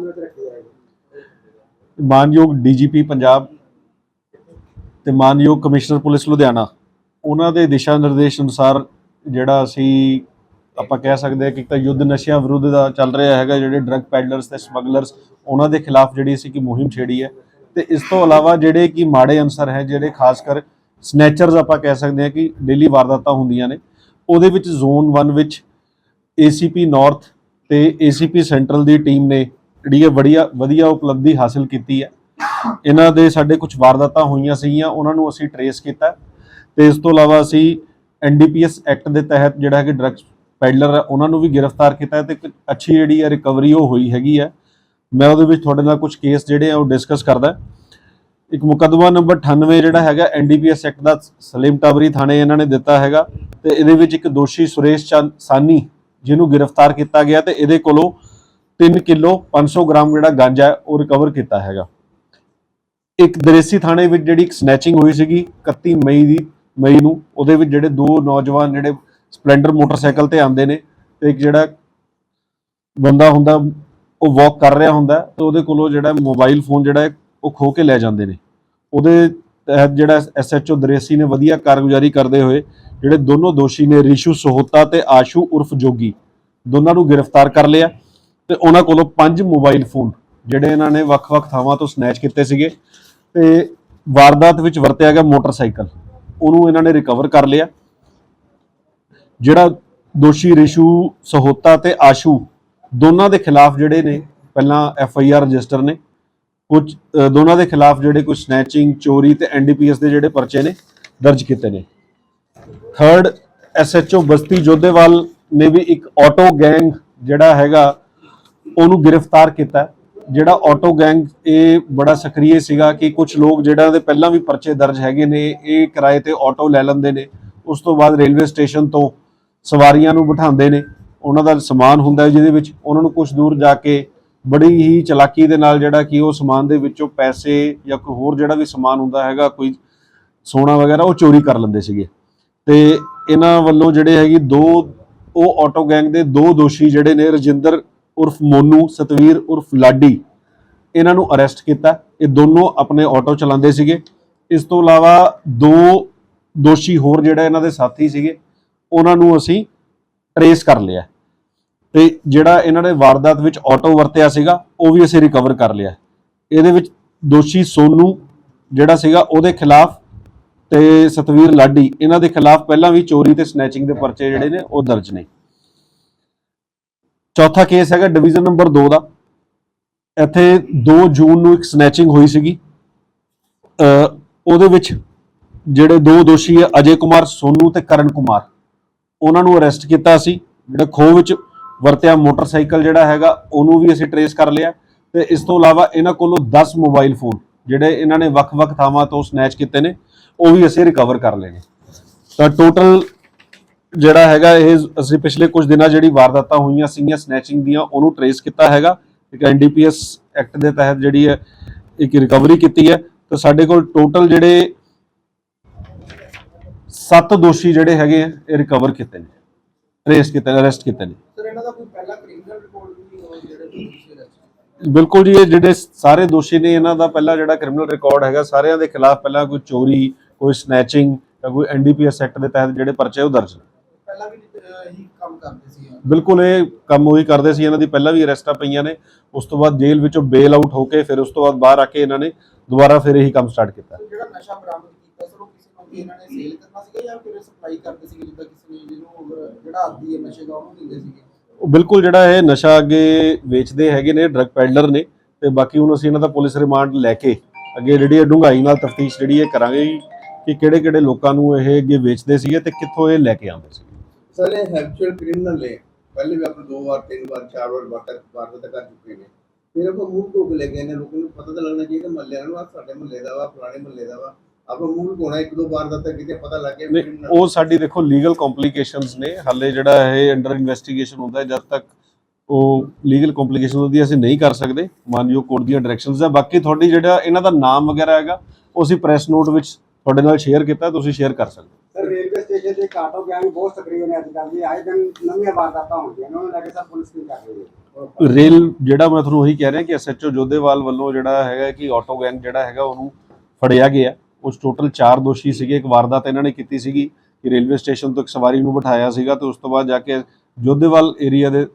ਸੰਬੰਧ ਵਿੱਚ ਰੱਖੀ ਜਾਏਗੀ ਮਾਨਯੋਗ ਡੀਜੀਪੀ ਪੰਜਾਬ ਤੇ ਮਾਨਯੋਗ ਕਮਿਸ਼ਨਰ ਪੁਲਿਸ ਲੁਧਿਆਣਾ, ਉਹਨਾਂ ਦੇ ਦਿਸ਼ਾ ਨਿਰਦੇਸ਼ ਅਨੁਸਾਰ ਜਿਹੜਾ ਅਸੀਂ ਆਪਾਂ ਕਹਿ ਸਕਦੇ ਹਾਂ ਕਿ ਇੱਕ ਤਾਂ ਯੁੱਧ ਨਸ਼ਿਆਂ ਵਿਰੁੱਧ ਦਾ ਚੱਲ ਰਿਹਾ ਹੈਗਾ, ਜਿਹੜੇ ਡਰੱਗ ਪੈਡਲਰਸ ਤੇ ਸਮਗਲਰਸ ਉਹਨਾਂ ਦੇ ਖਿਲਾਫ ਜਿਹੜੀ ਅਸੀਂ ਕਿ ਮੁਹਿੰਮ ਛੇੜੀ ਹੈ ਤੇ ਇਸ ਤੋਂ ਇਲਾਵਾ ਜਿਹੜੇ ਕਿ ਮਾੜੇ ਅਨਸਰ ਹੈ, ਜਿਹੜੇ ਖਾਸ ਕਰ ਸਨੈਚਰਸ ਆਪਾਂ ਕਹਿ ਸਕਦੇ ਹਾਂ ਕਿ ਡੇਲੀ ਵਾਰਦਾਤਾਂ ਹੁੰਦੀਆਂ ਨੇ, ਉਹਦੇ ਵਿੱਚ ਜ਼ੋਨ 1 ਵਿੱਚ ਏਸੀਪੀ ਨਾਰਥ ਤੇ ਏਸੀਪੀ ਸੈਂਟਰਲ ਦੀ ਟੀਮ ਨੇ ਜਿਹੜੀ ਇਹ ਵਧੀਆ ਵਧੀਆ ਉਪਲਬਧੀ ਹਾਸਲ ਕੀਤੀ ਹੈ। ਇਹਨਾਂ ਦੇ ਸਾਡੇ ਕੁਝ ਵਾਰਦਾਤਾਂ ਹੋਈਆਂ ਸੀਗੀਆਂ, ਉਹਨਾਂ ਨੂੰ ਅਸੀਂ ਟਰੇਸ ਕੀਤਾ ਤੇ ਇਸ ਤੋਂ ਇਲਾਵਾ ਅਸੀਂ ਐਨਡੀਪੀਐਸ ਐਕਟ ਦੇ ਤਹਿਤ ਜਿਹੜਾ ਕਿ ਡਰੱਗਸ ਪੈਡਲਰ ਹੈ, ਉਹਨਾਂ ਨੂੰ ਵੀ ਗ੍ਰਿਫਤਾਰ ਕੀਤਾ ਹੈ ਤੇ ਇੱਕ ਅੱਛੀ ਜਿਹੜੀ ਹੈ ਰਿਕਵਰੀ ਉਹ ਹੋਈ ਹੈਗੀ ਹੈ। ਮੈਂ ਉਹਦੇ ਵਿੱਚ ਤੁਹਾਡੇ ਨਾਲ ਕੁਝ ਕੇਸ ਜਿਹੜੇ ਆ ਉਹ ਡਿਸਕਸ ਕਰਦਾ ਇੱਕ ਮੁਕੱਦਮਾ ਨੰਬਰ 98 ਜਿਹੜਾ ਹੈਗਾ ਐਨਡੀਪੀਐਸ ਐਕਟ ਦਾ ਸਲੀਮ ਟਾਬਰੀ ਥਾਣੇ ਇਹਨਾਂ ਨੇ ਦਿੱਤਾ ਹੈਗਾ ਤੇ ਇਹਦੇ ਵਿੱਚ ਇੱਕ ਦੋਸ਼ੀ ਸੁਰੇਸ਼ ਚੰਦ ਸਾਨੀ ਜਿਹਨੂੰ ਗ੍ਰਿਫਤਾਰ ਕੀਤਾ ਗਿਆ ਤੇ ਇਹਦੇ ਕੋਲੋਂ 3 ਕਿਲੋ 500 ਗ੍ਰਾਮ ਜਿਹੜਾ ਗਾਂਜਾ ਹੈ, ਉਹ ਰਿਕਵਰ ਕੀਤਾ ਹੈਗਾ। ਇੱਕ ਦਰੇਸੀ ਥਾਣੇ ਵਿੱਚ ਜਿਹੜੀ ਇੱਕ ਸਨੈਚਿੰਗ ਹੋਈ ਸੀਗੀ 31 ਮਈ ਦੀ, ਮਈ ਨੂੰ, ਉਹਦੇ ਵਿੱਚ ਜਿਹੜੇ ਦੋ ਨੌਜਵਾਨ ਜਿਹੜੇ ਸਪਲੈਂਡਰ ਮੋਟਰਸਾਈਕਲ ਤੇ ਆਉਂਦੇ ਨੇ, ਤੇ ਇੱਕ ਜਿਹੜਾ ਬੰਦਾ ਹੁੰਦਾ, ਉਹ ਵਾਕ ਕਰ ਰਿਹਾ ਹੁੰਦਾ ਹੈ ਤੇ ਉਹਦੇ ਕੋਲੋਂ ਜਿਹੜਾ ਮੋਬਾਈਲ ਫੋਨ ਜਿਹੜਾ ਉਹ ਖੋ ਕੇ ਲੈ ਜਾਂਦੇ ਨੇ। ਉਹਦੇ ਤਹਿਤ ਜਿਹੜਾ ਐਸਐਚਓ ਦਰੇਸੀ ਨੇ ਵਧੀਆ ਕਾਰਗੁਜ਼ਾਰੀ ਕਰਦੇ ਹੋਏ, ਜਿਹੜੇ ਦੋਨੋਂ ਦੋਸ਼ੀ ਨੇ, ਰਿਸ਼ੂ ਸੋਹਤਾ ਤੇ ਆਸ਼ੂ ਉਰਫ ਜੋਗੀ, ਦੋਨਾਂ ਨੂੰ ਗ੍ਰਿਫਤਾਰ ਕਰ ਲਿਆ। ਤੇ ਉਹਨਾਂ ਕੋਲੋਂ ਪੰਜ ਮੋਬਾਈਲ ਫੋਨ ਜਿਹੜੇ ਇਹਨਾਂ ਨੇ ਵੱਖ-ਵੱਖ ਥਾਵਾਂ ਤੋਂ ਸਨੈਚ ਕੀਤੇ ਸੀਗੇ ਤੇ ਵਾਰਦਾਤ ਵਿੱਚ ਵਰਤਿਆ ਗਿਆ ਮੋਟਰਸਾਈਕਲ। ਉਹਨੂੰ ਇਹਨਾਂ ਨੇ ਰਿਕਵਰ ਕਰ ਲਿਆ। ਜਿਹੜਾ ਦੋਸ਼ੀ ਰਿਸ਼ੂ, ਸਹੋਤਾ ਤੇ ਆਸ਼ੂ ਦੋਨਾਂ ਦੇ ਖਿਲਾਫ ਜਿਹੜੇ ਨੇ, ਪਹਿਲਾਂ ਐਫ ਆਈ ਆਰ ਰਜਿਸਟਰ ਨੇ, ਕੁਝ ਦੋਨਾਂ ਦੇ ਖਿਲਾਫ ਜਿਹੜੇ ਕੁਝ ਸਨੈਚਿੰਗ ਚੋਰੀ ਤੇ ਐਨਡੀਪੀਐਸ ਦੇ ਜਿਹੜੇ ਪਰਚੇ ਨੇ, ਦਰਜ ਕੀਤੇ ਨੇ। ਥਰਡ ਐਸਐਚਓ ਬਸਤੀ ਜੋਧੇਵਾਲ ਨੇ ਵੀ ਇੱਕ ਆਟੋ ਗੈਂਗ ਜਿਹੜਾ ਹੈਗਾ ਉਹਨੂੰ ਗ੍ਰਿਫਤਾਰ ਕੀਤਾ। ਜਿਹੜਾ ਆਟੋ ਗੈਂਗ ਇਹ ਬੜਾ ਸਕਰੀਏ ਸੀਗਾ ਕਿ ਕੁਝ ਲੋਕ ਜਿਹੜਾ ਦੇ ਪਹਿਲਾਂ ਵੀ ਪਰਚੇ ਦਰਜ ਹੈਗੇ ਨੇ, ਇਹ ਕਿਰਾਏ ਤੇ ਆਟੋ ਲੈ ਲੈਂਦੇ ਨੇ। ਉਸ ਤੋਂ ਬਾਅਦ ਰੇਲਵੇ ਸਟੇਸ਼ਨ ਤੋਂ ਸਵਾਰੀਆਂ ਨੂੰ ਬਿਠਾਉਂਦੇ ਨੇ। ਉਹਨਾਂ ਦਾ ਸਮਾਨ ਹੁੰਦਾ ਹੈ ਜਿਹਦੇ ਵਿੱਚ ਉਹਨਾਂ ਨੂੰ ਕੁਝ ਦੂਰ ਜਾ ਕੇ ਬੜੀ ਹੀ ਚਲਾਕੀ ਦੇ ਨਾਲ ਜਿਹੜਾ ਕਿ ਉਹ ਸਮਾਨ ਦੇ ਵਿੱਚੋਂ ਪੈਸੇ ਜਾਂ ਕੋਈ ਹੋਰ ਜਿਹੜਾ ਵੀ ਸਮਾਨ ਹੁੰਦਾ ਹੈਗਾ, ਕੋਈ ਸੋਨਾ ਵਗੈਰਾ ਉਹ ਚੋਰੀ ਕਰ ਲੈਂਦੇ ਸੀਗੇ। ਤੇ ਇਹਨਾਂ ਵੱਲੋਂ ਜਿਹੜੇ ਹੈਗੇ ਦੋ, ਉਹ ਆਟੋ ਗੈਂਗ ਦੇ ਦੋ ਦੋਸ਼ੀ ਜਿਹੜੇ ਨੇ ਰਜਿੰਦਰ ਉਰਫ ਮੋਨੂ, ਸਤਵੀਰ ਉਰਫ ਲਾਡੀ, ਇਹਨਾਂ ਨੂੰ ਅਰੈਸਟ ਕੀਤਾ। ਇਹ ਦੋਨੋਂ ਆਪਣੇ ਆਟੋ ਚਲਾਉਂਦੇ ਸੀਗੇ। ਇਸ ਤੋਂ ਇਲਾਵਾ ਦੋ ਦੋਸ਼ੀ ਹੋਰ ਜਿਹੜਾ ਇਹਨਾਂ ਦੇ ਸਾਥੀ ਸੀਗੇ, ਉਹਨਾਂ ਨੂੰ ਅਸੀਂ ਟਰੇਸ ਕਰ ਲਿਆ। ਤੇ ਜਿਹੜਾ ਇਹਨਾਂ ਨੇ ਵਾਰਦਾਤ ਵਿੱਚ ਆਟੋ ਵਰਤਿਆ ਸੀਗਾ, ਉਹ ਵੀ ਅਸੀਂ ਰਿਕਵਰ ਕਰ ਲਿਆ। ਇਹਦੇ ਵਿੱਚ ਦੋਸ਼ੀ ਸੋਨੂ ਜਿਹੜਾ ਸੀਗਾ, ਉਹਦੇ ਖਿਲਾਫ ਤੇ ਸਤਵੀਰ ਲਾਡੀ, ਇਹਨਾਂ ਦੇ ਖਿਲਾਫ ਪਹਿਲਾਂ ਵੀ ਚੋਰੀ ਤੇ ਸਨੈਚਿੰਗ ਦੇ ਪਰਚੇ ਜਿਹੜੇ ਨੇ, ਉਹ ਦਰਜ ਨੇ। ਚੌਥਾ ਕੇਸ ਹੈਗਾ ਡਿਵੀਜ਼ਨ ਨੰਬਰ 2 ਦਾ। ਇੱਥੇ 2 ਜੂਨ ਨੂੰ ਇੱਕ ਸਨੈਚਿੰਗ ਹੋਈ ਸੀਗੀ। ਉਹਦੇ ਵਿੱਚ ਜਿਹੜੇ ਦੋ ਦੋਸ਼ੀ ਹੈ ਅਜੇ ਕੁਮਾਰ, ਸੋਨੂ ਤੇ ਕਰਨ ਕੁਮਾਰ। ਉਹਨਾਂ ਨੂੰ ਅਰੈਸਟ ਕੀਤਾ ਸੀ। ਜਿਹੜਾ ਖੋਹ ਵਿੱਚ ਵਰਤਿਆ ਮੋਟਰਸਾਈਕਲ ਜਿਹੜਾ ਹੈਗਾ, ਉਹਨੂੰ ਵੀ ਅਸੀਂ ਟਰੇਸ ਕਰ ਲਿਆ। ਤੇ ਇਸ ਤੋਂ ਇਲਾਵਾ ਇਹਨਾਂ ਕੋਲੋਂ 10 ਮੋਬਾਈਲ ਫੋਨ ਜਿਹੜੇ ਇਹਨਾਂ ਨੇ ਵੱਖ-ਵੱਖ ਥਾਵਾਂ ਤੋਂ ਸਨੈਚ ਕੀਤੇ ਨੇ, ਉਹ ਵੀ ਅਸੀਂ ਰਿਕਵਰ ਕਰ ਲਏ ਨੇ। ਤਾਂ ਟੋਟਲ ਜਿਹੜਾ ਹੈਗਾ ਇਹ ਅਸੀਂ ਪਿਛਲੇ ਕੁਝ ਦਿਨਾਂ ਜਿਹੜੀ ਵਾਰਦਾਤਾਂ ਹੋਈਆਂ ਸੀਗੀਆਂ ਸਨੈਚਿੰਗ ਦੀਆਂ ਉਹਨੂੰ ਟਰੇਸ ਕੀਤਾ ਹੈਗਾ। ਇੱਕ ਐਨਡੀਪੀਐਸ ਐਕਟ ਦੇ ਤਹਿਤ ਜਿਹੜੀ ਹੈ ਇੱਕ ਰਿਕਵਰੀ ਕੀਤੀ ਹੈ। ਤਾਂ ਸਾਡੇ ਕੋਲ ਟੋਟਲ ਜਿਹੜੇ 7 ਦੋਸ਼ੀ ਜਿਹੜੇ ਹੈਗੇ ਆ ਇਹ ਰਿਕਵਰ ਕੀਤੇ ਨੇ। ਟਰੇਸ ਕੀਤੇ ਨੇ ਅਰੈਸਟ ਕੀਤੇ ਨੇ। ਸਰ ਇਹਨਾਂ ਦਾ ਕੋਈ ਪਹਿਲਾ ਕ੍ਰਿਮੀਨਲ ਰਿਕਾਰਡ ਵੀ ਨਹੀਂ ਹੋਇਆ ਜਿਹੜੇ ਬਿਲਕੁਲ ਜੀ ਇਹ ਜਿਹੜੇ ਸਾਰੇ ਦੋਸ਼ੀ ਨੇ ਇਹਨਾਂ ਦਾ ਪਹਿਲਾ ਜਿਹੜਾ ਕ੍ਰਿਮੀਨਲ ਰਿਕਾਰਡ ਹੈਗਾ ਸਾਰਿਆਂ ਦੇ ਖਿਲਾਫ ਪਹਿਲਾਂ ਕੋਈ ਚੋਰੀ ਕੋਈ ਸਨੈਚਿੰਗ ਜਾਂ ਕੋਈ ਐਨਡੀਪੀਐਸ ਐਕਟ ਦੇ ਤਹਿਤ ਜਿਹੜੇ ਪਰਚੇ ਉਹ ਦਰਜ ਨੇ। ਪਹਿਲਾਂ ਵੀ ਅਹ, ਇਹੀ ਕੰਮ ਕਰਦੇ ਸੀ ਬਿਲਕੁਲ ਇਹ ਕੰਮ ਉਹੀ ਕਰਦੇ ਸੀ ਇਹਨਾਂ ਦੀ ਪਹਿਲਾਂ ਵੀ ਅਰੈਸਟਾਂ ਪਈਆਂ ਨੇ। ਉਸ ਤੋਂ ਬਾਅਦ ਜੇਲ੍ਹ ਵਿੱਚੋਂ ਬੇਲ ਆਊਟ ਹੋ ਕੇ ਫਿਰ ਉਸ ਤੋਂ ਬਾਅਦ ਬਾਹਰ ਆ ਕੇ ਇਹਨਾਂ ਨੇ ਦੁਬਾਰਾ ਫਿਰ ਇਹੀ ਕੰਮ ਸਟਾਰਟ ਕੀਤਾ। ਸਰ ਜਿਹੜਾ ਨਸ਼ਾ ਬਰਾਮਦ ਕੀਤਾ ਸਰ ਉਹ ਕਿਸੇ ਨੂੰ ਵੀ ਇਹਨਾਂ ਨੇ ਸੇਲ ਕਰਨਾ ਸੀਗਾ ਜਾਂ ਫਿਰ ਸਪਲਾਈ ਕਰਦੇ ਸੀਗੇ ਜਿੱਦਾਂ ਕਿਸੇ ਨੇ ਜਿਹਨੂੰ ਅਗਰ ਜਿਹੜਾ ਆਦੀ ਹੈ ਨਸ਼ੇ ਦਾ ਉਹਨੂੰ ਦਿੰਦੇ ਸੀਗੇ? ਉਹ ਬਿਲਕੁਲ ਜਿਹੜਾ ਇਹ ਨਸ਼ਾ ਅੱਗੇ ਵੇਚਦੇ ਹੈਗੇ ਨੇ ਡਰੱਗ ਪੈਡਲਰ ਨੇ ਤੇ ਬਾਕੀ ਹੁਣ ਅਸੀਂ ਇਹਨਾਂ ਦਾ ਪੁਲਿਸ ਰਿਮਾਂਡ ਲੈ ਕੇ ਅੱਗੇ ਜਿਹੜੀ ਡੂੰਘਾਈ ਨਾਲ ਤਫਤੀਸ਼ ਜਿਹੜੀ ਇਹ ਕਰਾਂਗੇ ਕਿ ਕਿਹੜੇ ਕਿਹੜੇ ਲੋਕਾਂ ਨੂੰ ਇਹ ਅੱਗੇ ਵੇਚਦੇ ਸੀਗੇ ਤੇ ਕਿੱਥੋਂ ਇਹ ਲੈ ਕੇ ਆਉਂਦੇ ਸੀ ਸਰ ਇਹ ਹੈਬਚੁਅਲ ਕ੍ਰਿਮੀਨਲ ਨੇ। ਪਹਿਲੇ ਵੀ ਆਪਣੇ ਦੋ ਵਾਰ ਤਿੰਨ ਵਾਰ ਚਾਰ ਵਾਰ ਵਾਰ ਵਾਰਦਾਤ ਕਰ ਚੁੱਕੇ ਨੇ। ਫਿਰ ਆਪਾਂ ਮੂੰਹ ਧੋ ਕੇ ਲੈ ਗਏ ਨੇ ਲੋਕਾਂ ਨੂੰ ਪਤਾ ਤਾਂ ਲੱਗਣਾ ਚਾਹੀਦਾ ਮਹੱਲੇ ਨੂੰ ਆਹ ਸਾਡੇ ਮਹੱਲੇ ਦਾ ਵਾ ਫਲਾਣੇ ਮਹੱਲੇ ਦਾ ਵਾ। ਆਪਾਂ ਮੂੰਹ ਧੋਣਾ ਇੱਕ ਦੋ ਵਾਰ ਦਾ ਤਾਂ ਕਿਤੇ ਪਤਾ ਲੱਗ ਗਿਆ ਨਹੀਂ, criminal- ਉਹ ਸਾਡੀ ਦੇਖੋ ਲੀਗਲ ਕੰਪਲਿਕੇਸ਼ਨਸ ਨੇ। ਹਾਲੇ ਜਿਹੜਾ ਇਹ ਅੰਡਰ ਇਨਵੈਸਟੀਗੇਸ਼ਨ ਹੁੰਦਾ ਹੈ ਜਦ ਤੱਕ ਉਹ ਲੀਗਲ ਕੰਪਲਿਕੇਸ਼ਨ ਉਹਦੀ ਅਸੀਂ ਨਹੀਂ ਕਰ ਸਕਦੇ। ਮਾਨਯੋਗ ਕੋਰਟ ਦੀਆਂ ਡਾਇਰੈਕਸ਼ਨਸ ਹੈ ਬਾਕੀ ਤੁਹਾਡੀ ਜਿਹੜਾ ਇਹਨਾਂ ਦਾ ਨਾਮ ਵਗੈਰਾ ਹੈਗਾ ਉਹ ਅਸੀਂ ਪ੍ਰੈਸ ਨੋਟ ਵਿੱਚ ਤੁਹਾਡੇ ਨਾਲ ਸ਼ੇਅਰ ਕੀਤਾ ਤੁਸੀਂ ਸ਼ੇਅਰ ਕਰ ਸਕਦੇ ਹੋ। ਸਰ ਰੇਲਵੇ ਸਟੇਸ਼ਨ ਕਾਟੋ ਗੈਂਗ ਬਹੁਤ ਸਕਰੀਏ ਨੇ ਅੱਜ ਕੱਲ੍ਹ ਦੀ ਆਏ ਦਿਨ ਨਵੀਆਂ ਵਾਰਦਾਤਾਂ ਹੁੰਦੀਆਂ ਨੇ, ਉਹਨਾਂ ਨੂੰ ਲੈ ਸਰ ਪੁਲਿਸ ਕੀ ਕਰ ਰਹੀ ਹੈ? ਰੇਲ, ਜਿਹੜਾ ਮੈਂ ਤੁਹਾਨੂੰ ਉਹੀ ਕਹਿ ਰਿਹਾ ਕਿ ਐਸਐਚਓ ਜੋਧੇਵਾਲ ਵੱਲੋਂ ਜਿਹੜਾ ਹੈਗਾ ਕਿ ਆਟੋ ਗੈਂਗ ਜਿਹੜਾ ਹੈਗਾ ਉਹਨੂੰ ਫੜਿਆ ਗਿਆ। ਉਸ ਟੋਟਲ 4 ਦੋਸ਼ੀ ਸੀਗੇ, ਇੱਕ ਵਾਰਦਾਤ ਇਹਨਾਂ ਨੇ ਕੀਤੀ ਸੀਗੀ ਕਿ ਰੇਲਵੇ ਸਟੇਸ਼ਨ ਤੋਂ ਇੱਕ ਸਵਾਰੀ ਨੂੰ ਬਿਠਾਇਆ ਸੀਗਾ ਤੇ ਉਸ ਤੋਂ ਬਾਅਦ ਜਾ ਕੇ ਜੋਧੇਵਾਲ ਏਰੀਆ ਦੇ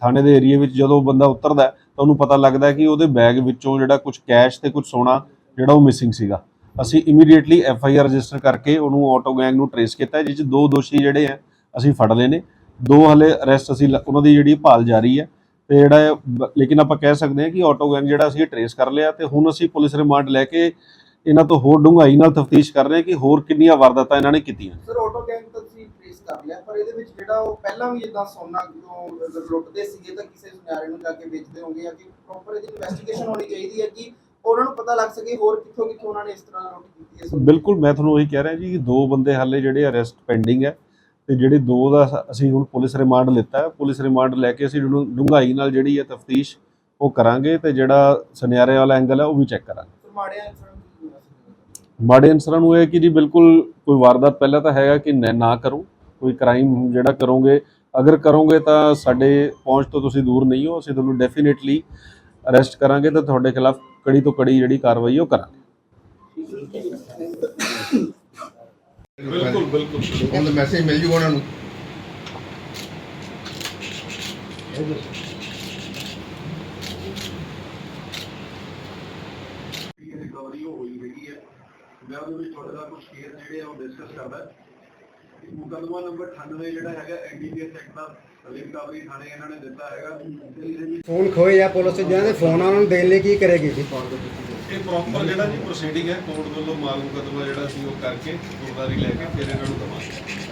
ਥਾਣੇ ਦੇ ਏਰੀਆ ਵਿੱਚ ਜਦੋਂ ਬੰਦਾ ਉਤਰਦਾ ਤਾਂ ਉਹਨੂੰ ਪਤਾ ਲੱਗਦਾ ਕਿ ਉਹਦੇ ਬੈਗ ਵਿੱਚੋਂ ਜਿਹੜਾ ਕੁਝ ਕੈਸ਼ ਤੇ ਕੁਝ ਸੋਨਾ ਜਿਹੜਾ ਉਹ ਮਿਸਿੰਗ ਸੀਗਾ। ਅਸੀਂ immediately F I R register ਕਰਕੇ ਉਹਨੂੰ ਆਟੋ ਗੈਂਗ ਨੂੰ ਟਰੇਸ ਕੀਤਾ ਜਿਸ 'ਚ ਦੋ ਦੋਸ਼ੀ ਜਿਹੜੇ ਆ, ਅਸੀਂ ਫੜ ਲਏ ਨੇ। ਦੋ ਹਲੇ ਅਰੈਸਟ ਅਸੀਂ ਉਹਨਾਂ ਦੀ ਜਿਹੜੀ ਭਾਲ ਜਾਰੀ ਹੈ ਤੇ ਜਿਹੜਾ ਲੇਕਿਨ ਆਪਾਂ ਕਹਿ ਸਕਦੇ ਹਾਂ ਕਿ ਆਟੋ ਗੈਂਗ ਜਿਹੜਾ ਅਸੀਂ ਟਰੇਸ ਕਰ ਲਿਆ ਤੇ ਹੁਣ ਅਸੀਂ ਪੁਲਿਸ ਰਿਮਾਂਡ ਲੈ ਕੇ ਇਹਨਾਂ ਤੋਂ ਹੋਰ ਡੂੰਘਾਈ ਨਾਲ ਤਫਤੀਸ਼ ਕਰ ਰਹੇ ਹਾਂ ਕਿ ਹੋਰ ਕਿੰਨੀਆਂ ਵਾਰਦਾਤਾਂ ਇਹਨਾਂ ਨੇ ਕੀਤੀਆਂ। ਸਰ ਆਟੋ ਗੈਂਗ ਤਾਂ ਤੁਸੀਂ ਟ੍ਰੇਸ ਕਰ ਲਿਆ, ਪਰ ਇਹਦੇ ਵਿੱਚ ਜਿਹੜਾ ਉਹ ਪਹਿਲਾਂ ਵੀ ਇਦਾਂ ਸੋਨਾ ਜਦੋਂ ਲੁੱਟਦੇ ਸੀਗੇ ਤਾਂ ਕਿਸੇ ਸੁਨਿਆਰੇ ਨੂੰ ਜਾ ਕੇ ਵੇਚਦੇ ਹੋਣਗੇ ਜਾਂ ਕਿ ਪ੍ਰੋਪਰ ਇਹਦੀ ਇਨਵੈਸਟੀਗੇਸ਼ਨ ਹੋਣੀ ਚਾਹੀਦੀ ਹੈ ਕਿ ਉਹਨਾਂ ਨੂੰ ਪਤਾ ਲੱਗ ਸਕੇ ਹੋਰ ਕਿੱਥੋਂ ਕਿੱਥੋਂ ਉਹਨਾਂ ਨੇ ਇਸ ਤਰ੍ਹਾਂ ਲੁੱਟ ਕੀਤੀ ਹੈ। ਬਿਲਕੁਲ ਮੈਂ ਤੁਹਾਨੂੰ ਉਹੀ ਕਹਿ ਰਿਹਾ ਜੀ ਕਿ ਦੋ ਬੰਦੇ ਹਾਲੇ ਜਿਹੜੇ ਅਰੈਸਟ ਪੈਂਡਿੰਗ ਹੈ ਤੇ ਜਿਹੜੇ ਦੋ ਦਾ ਅਸੀਂ ਹੁਣ ਪੁਲਿਸ ਰਿਮਾਂਡ ਲਿੱਤਾ ਹੈ। ਪੁਲਿਸ ਰਿਮਾਂਡ ਲੈ ਕੇ ਅਸੀਂ ਡੂੰਘਾਈ ਨਾਲ ਜਿਹੜੀ ਹੈ ਤਫਤੀਸ਼ ਉਹ ਕਰਾਂਗੇ ਤੇ ਜਿਹੜਾ ਸੁਨਿਆਰੇ ਵਾਲਾ ਐਂਗਲ ਹੈ ਉਹ ਵੀ ਚੈੱਕ ਕਰਾਂਗੇ। ਮਾੜੇ ਅਨਸਰਾਂ ਨੂੰ ਇਹ ਕਿ ਜੀ ਬਿਲਕੁਲ ਕੋਈ ਵਾਰਦਾਤ ਪਹਿਲਾਂ ਤਾਂ ਹੈਗਾ ਕਿ ਨਾ ਕਰੋ। ਕੋਈ ਕ੍ਰਾਈਮ ਜਿਹੜਾ ਕਰੋਗੇ ਅਗਰ ਕਰੋਗੇ ਤਾਂ ਸਾਡੇ ਪਹੁੰਚ ਤੋਂ ਤੁਸੀਂ ਦੂਰ ਨਹੀਂ ਹੋ। ਅਸੀਂ ਤੁਹਾਨੂੰ ਡੈਫੀਨੇਟਲੀ ਅਰੈਸਟ ਕਰਾਂਗੇ ਤੇ ਤੁਹਾਡੇ ਖਿਲਾਫ ਕੜੀ ਤੋਂ ਕੜੀ ਜਿਹੜੀ ਕਾਰਵਾਈ ਉਹ ਕਰਾਂਗੇ। ਬਿਲਕੁਲ ਬਿਲਕੁਲ। ਉਹਨਾਂ ਦਾ ਮੈਸੇਜ ਮਿਲ ਜੂਗਾ ਉਹਨਾਂ ਨੂੰ। ਇਹ ਰਿਕਵਰੀ ਹੋਈ ਹੈਗੀ ਹੈ। ਮੈਂ ਉਹਦੇ ਵਿੱਚ ਤੁਹਾਡੇ ਨਾਲ ਕੁਝ ਕੇਸ ਜਿਹੜੇ ਆ ਉਹ ਡਿਸਕਸ ਕਰਦਾ। ਇਹ ਮੁਕੱਦਮਾ ਨੰਬਰ 98 ਜਿਹੜਾ ਹੈਗਾ ਐਨਡੀਪੀਐਸ ਐਕਟ ਦਾ ਰਿਕਵਰੀ ਥਾਣੇ ਇਹਨਾਂ ਨੇ ਦਿੱਤਾ ਹੈਗਾ। ਤੇ ਇਹਦੇ ਵਿੱਚ ਫੋਨ ਖੋਏ ਜਾਂ ਪੁਲਿਸ ਜਿਹਨਾਂ ਦੇ ਫੋਨ ਆ ਉਹਨਾਂ ਨੂੰ ਦੇਣ ਲਈ ਕੀ ਕਰੇਗੀ? ਜੀ ਇਹ ਪ੍ਰੋਪਰ ਜਿਹੜਾ ਜੀ ਪ੍ਰੋਸੀਡਿੰਗ ਹੈ ਕੋਰਟ ਵੱਲੋਂ ਮਾਲ ਮੁਕਦਮਾ ਜਿਹੜਾ ਸੀ ਉਹ ਕਰਕੇ ਗੁਰਦਾਰੀ ਲੈ ਕੇ ਫਿਰ ਇਹਨਾਂ ਨੂੰ ਦਵਾਂਗੇ।